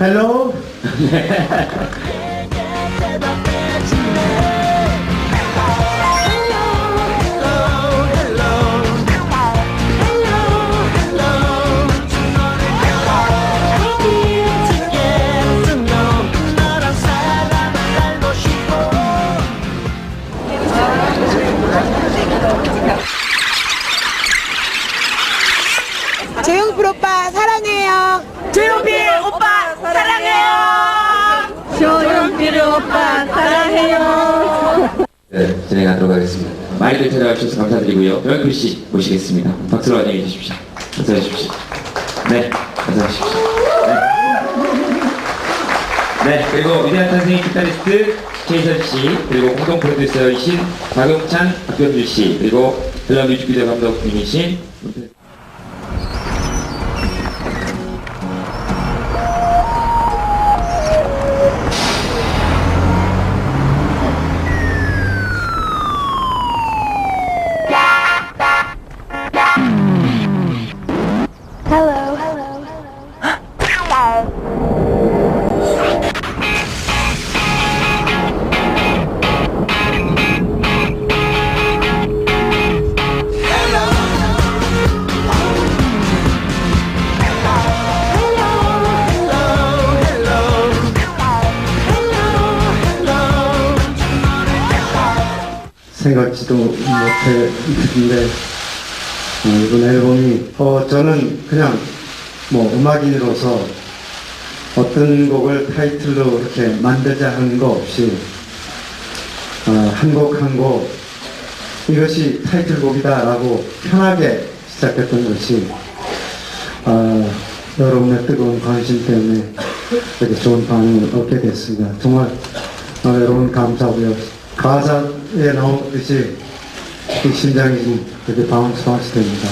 헬 많이들 찾아와 주셔서 감사드리고요. 조영필 씨 모시겠습니다. 박수로 환영해 주십시오. 감사해 주십시오. 네, 감사해 주십시오. 네. 네, 그리고 위대한 탄생의 기타리스트 최희선 씨, 그리고 공동 프로듀서이신 박용찬, 박병준 씨, 그리고 드럼 뮤직비디오 감독님이신 생각지도 못해 있는데 어, 이번 앨범이 어, 저는 그냥 뭐 음악인으로서 어떤 곡을 타이틀로 이렇게 만들자 하는 거 없이 어, 한곡 한 곡 이것이 타이틀곡이다라고 편하게 시작했던 것이 어, 여러분의 뜨거운 관심 때문에 이렇게 좋은 반응을 얻게 됐습니다. 정말 어, 여러분 감사하고요. 가사 에 나오듯이 이 심장이 좀 이렇게 바운스 바운스 됩니다.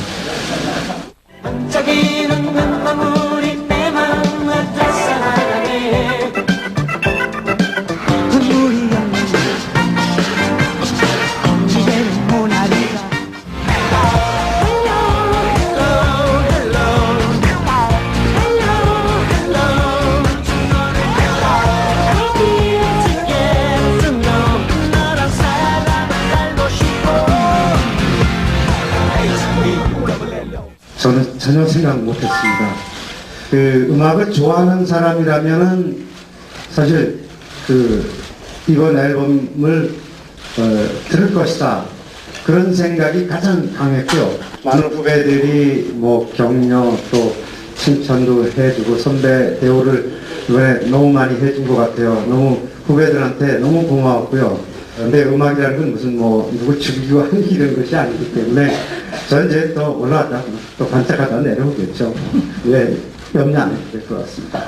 전혀 생각 못했습니다. 그 음악을 좋아하는 사람이라면은 사실 그 이번 앨범을 어, 들을 것이다 그런 생각이 가장 강했고요. 많은 후배들이 뭐 격려 또 칭찬도 해주고 선배 대우를 이번에 너무 많이 해준 것 같아요. 너무 후배들한테 너무 고마웠고요. 내 음악이라는 건 무슨 뭐 누구 죽이고 하는 이런 것이 아니기 때문에 저는 이제 또 올라왔다 또 반짝하다 내려오겠죠. 왜 염려 안 해도 될 것 같습니다.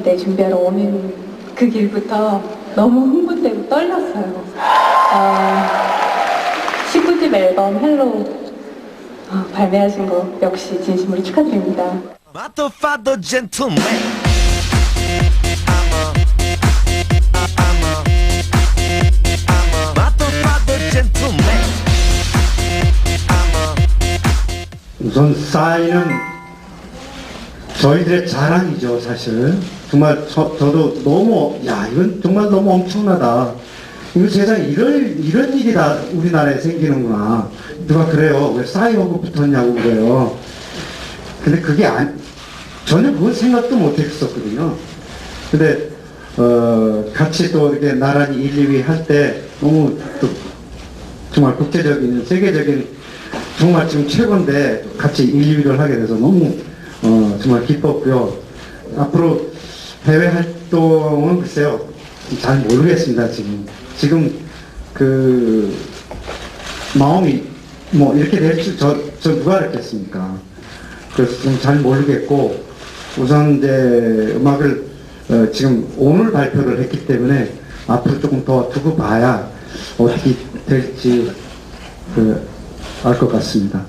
무대 준비하러 오는 그 길부터 너무 흥분되고 떨렸어요. 어, 19집 앨범 헬로 어, 발매하신 거 역시 진심으로 축하드립니다. 우선 싸이는 저희들의 자랑이죠, 사실. 정말 저, 저도 너무, 야, 이건 정말 너무 엄청나다. 이거 세상에 이런, 이런 일이 다 우리나라에 생기는구나. 누가 그래요. 왜 싸이하고 붙었냐고 그래요. 근데 그게 안, 전혀 그건 생각도 못 했었거든요. 근데, 어, 같이 또 이렇게 나란히 1, 2위 할 때 너무 또 정말 국제적인, 세계적인 정말 지금 최고인데 같이 1, 2위를 하게 돼서 너무 어, 정말 기뻤고요. 앞으로 해외 활동은 글쎄요. 잘 모르겠습니다, 지금. 지금 그 마음이 뭐 이렇게 될 줄 저, 저 누가 알았겠습니까? 그래서 좀 잘 모르겠고 우선 이제 음악을 어, 지금 오늘 발표를 했기 때문에 앞으로 조금 더 두고 봐야 어떻게 될지 그, 알 것 같습니다.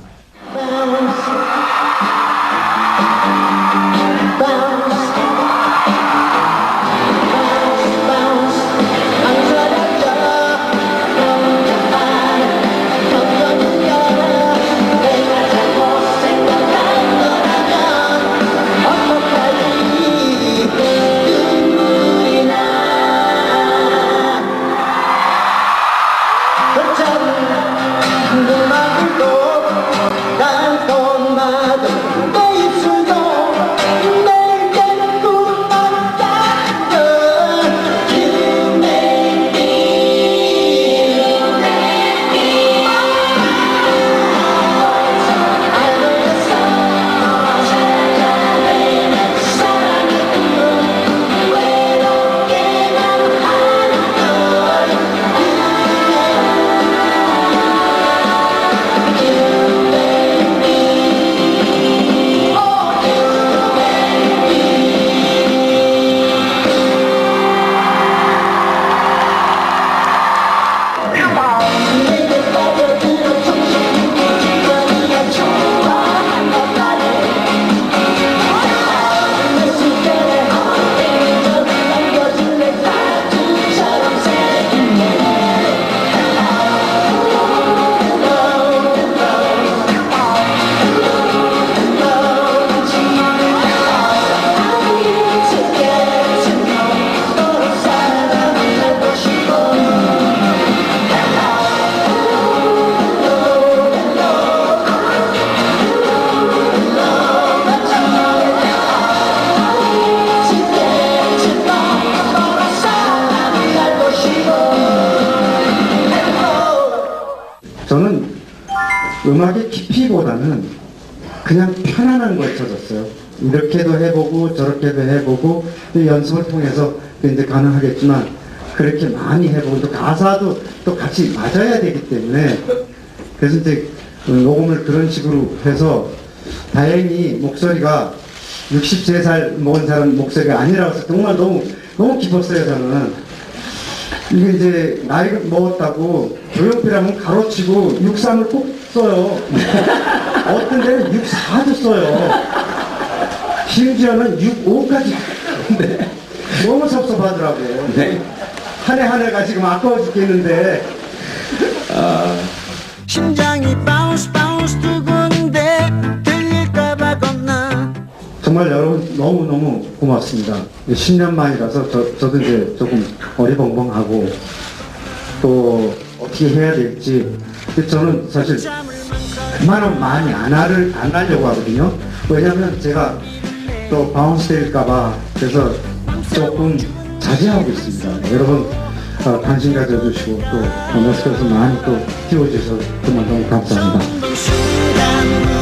음악의 깊이보다는 그냥 편안한 걸 찾았어요. 이렇게도 해보고 저렇게도 해보고 또 연습을 통해서 이제 가능하겠지만 그렇게 많이 해보고 또 가사도 또 같이 맞아야 되기 때문에 그래서 이제 그 녹음을 그런 식으로 해서 다행히 목소리가 63살 먹은 사람 목소리가 아니라서 정말 너무 너무 기뻤어요 저는 이게 이제 나이 먹었다고 조용필하면 가로치고 63을 꼭 써요. 어떤 데는 64도 써요. 심지어는 65까지. 근데 너무 섭섭하더라고요. 한해 한 해가 지금 아까워 죽겠는데 심장이 바운스 바운스 두근데 들릴까봐 겁나 정말 여러분 너무너무 고맙습니다. 10년 만이라서 저, 저도 이제 조금 어리벙벙하고 또 어떻게 해야 될지 근데 저는 사실 그만은 많이 안, 하를, 안 하려고 하거든요. 왜냐면 제가 또 바운스 될까봐 그래서 조금 자제하고 있습니다. 여러분 어, 관심 가져주시고 또 연락해서 많이 또 키워주셔서 정말 너무 감사합니다.